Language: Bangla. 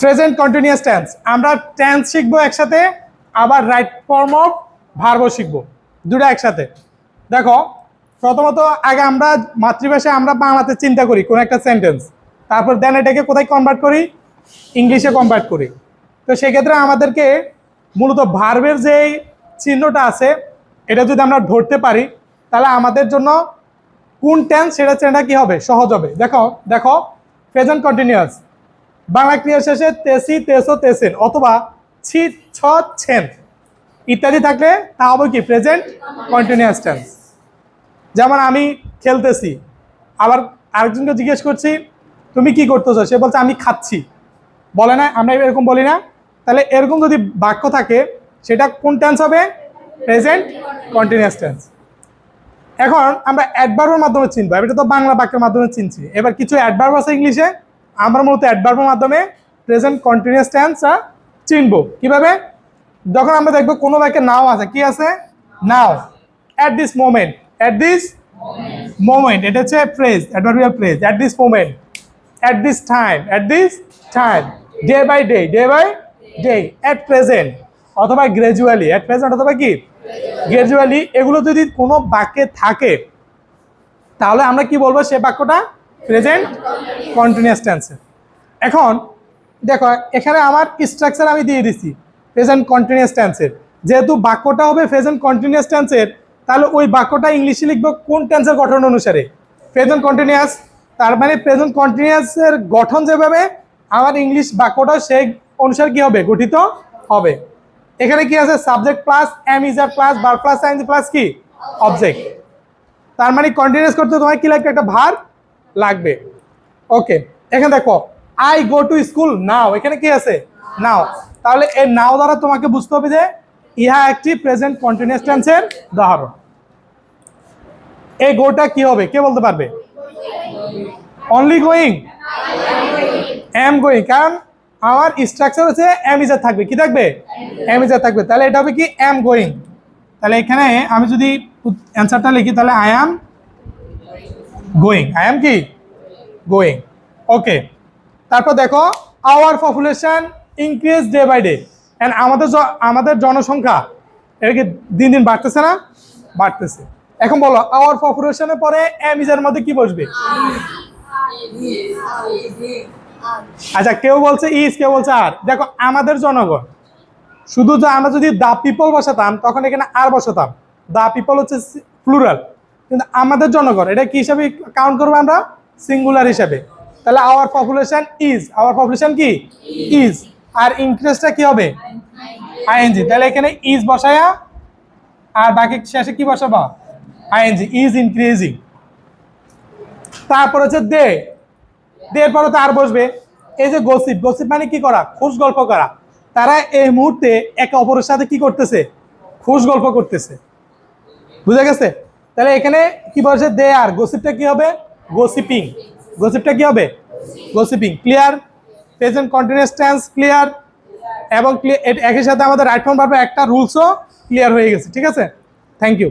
প্রেজেন্ট কন্টিনিউয়াস টেন্স আমরা টেন্স শিখব একসাথে, আবার রাইট ফর্ম অফ ভার্বও শিখব। দুটো একসাথে। দেখো, প্রথমত আগে আমরা মাতৃভাষায় আমরা বাংলাতে চিন্তা করি, কোন একটা সেন্টেন্স তারপর দেন এটাকে কোথায় কনভার্ট করি? ইংলিশে কনভার্ট করি। তো সেক্ষেত্রে আমাদেরকে মূলত ভার্বের যে চিহ্নটা আছে, এটা যদি আমরা ধরতে পারি, তাহলে আমাদের জন্য কোন টেন্স সেটা চেনাটা কি হবে? সহজ হবে। দেখো দেখো প্রেজেন্ট কন্টিনিউয়াস বাংলা ক্রিয়ার শেষে তেসি, তেসো, তেসেন অথবা ছি, ছ, ছেন ইত্যাদি থাকলে তা হবে কি? প্রেজেন্ট কন্টিনিউয়াস টেন্স যেমন আমি খেলতেছি, আবার আরেকজনকে জিজ্ঞেস করছি, তুমি কি করতেছো? সে বলছে, আমি খাচ্ছি। বলে না, আমরা এরকম বলি না। তাহলে এরকম যদি বাক্য থাকে, সেটা কোন টেন্স হবে? প্রেজেন্ট কন্টিনিউয়াস টেন্স এখন আমরা অ্যাডভার্বের মাধ্যমে চিনবো এটা তো বাংলা বাক্যের মাধ্যমে চিনছি। এবার কিছু অ্যাডভার্ব আছে ইংলিশে আমরা মূলত অ্যাডভার্বের মাধ্যমে প্রেজেন্ট কন্টিনিউয়াস টেন্স চিনবো। কীভাবে? যখন আমরা দেখব কোনো বাক্যে নাও আছে, কি আছে? Now. At this moment at this moment এটা হচ্ছে phrase adverbial phrase at this moment at this time at this time day by day day by day at present অথবা গ্রাজুয়ালি অ্যাট প্রেজেন্ট অথবা কি? গ্রাজুয়ালি এগুলো যদি কোনো বাক্যে থাকে, তাহলে আমরা কি বলব সে বাক্যটা? প্রেজেন্ট কন্টিনিউয়াস টেন্সে এখন, দেখো, এখানে আমার স্ট্রাকচার আমি দিয়ে দিছি প্রেজেন্ট কন্টিনিউয়াস টেন্সের যেহেতু বাক্যটা হবে প্রেজেন্ট কন্টিনিউয়াস টেন্সের তাহলে ওই বাক্যটা ইংলিশে লিখব কোন টেন্সের গঠন অনুসারে? প্রেজেন্ট কন্টিনিউয়াস তার মানে প্রেজেন্ট কন্টিনিউয়াসের গঠন যেভাবে, আমার ইংলিশ বাক্যটা সেই অনুসারে কি হবে? গঠিত হবে। এখানে কি আছে? Subject plus am is are plus bar plus science plus কি? অবজেক্ট তার মানে কন্টিনিউয়াস করতে তোমার কি লাগবে? একটা ভার লাগবে। ওকে এখানে দেখো I go to school now এখানে কি আছে? নাও তাহলে এই নাও দ্বারা তোমাকে বুঝতে হবে যে, ইহা একটি প্রেজেন্ট কন্টিনিউয়াস টেন্সের উদাহরণ। এই গোটা কি হবে? কে বলতে পারবে? অনলি গোয়িং এম গোয়িং কারণ আমার স্ট্রাকচার হচ্ছে এম ইজার থাকবে। কি থাকবে? এম ইজার থাকবে। তাহলে এটা হবে কি? এম গোয়িং তাহলে এখানে আমি যদি অ্যান্সারটা লিখি, তাহলে I am going I am কি? গোয়িং ওকে তারপর দেখো our population increase day by day and আমাদের আমাদের জনসংখ্যা, এটা কি দিন দিন বাড়তেছে না? বাড়তেছে। এখন বলো আওয়ার পপুলেশনের পরে এম ইজের মধ্যে কি বসবে? আচ্ছা কেউ বলছে ইজ কেউ বলছে আর দেখো, আমাদের জনগণ, শুধু যে আমরা যদি দা পিপল বসাতাম, তখন এখানে আর বসাতাম। দা পিপল হচ্ছে প্লুরাল কিন্তু আমাদের জনগণ, এটা কি হিসাবে কাউন্ট করব আমরা? সিঙ্গুলার হিসাবে। তাহলে our population is our population কি? ইজ আর ইনক্রিজটা কি হবে? আইএনজি তাহলে এখানে ইজ বসায়া, আর বাকি শেষে কি বসাবো? আইএনজি ইজ ইনক্রিজিং তারপর হচ্ছে দে দের পরে তো আর বসবে। এই যে গসিপ গসিপ মানে কি করা? খুশ গল্প করা। তারা এই মুহূর্তে একে অপরের সাথে কি করতেছে? খুশ গল্প করতেছে। বুঝা গেছে? তাহলে এখানে কি বসে দে আর গোসিপটা কি হবে? গোসিপিং গোসিপটা কি হবে? Gossiping clear present continuous tense clear এবং একই সাথে আমাদের রাইট ফর্ম একটা রুলসও ক্লিয়ার হয়ে গেছে, ঠিক আছে? Thank you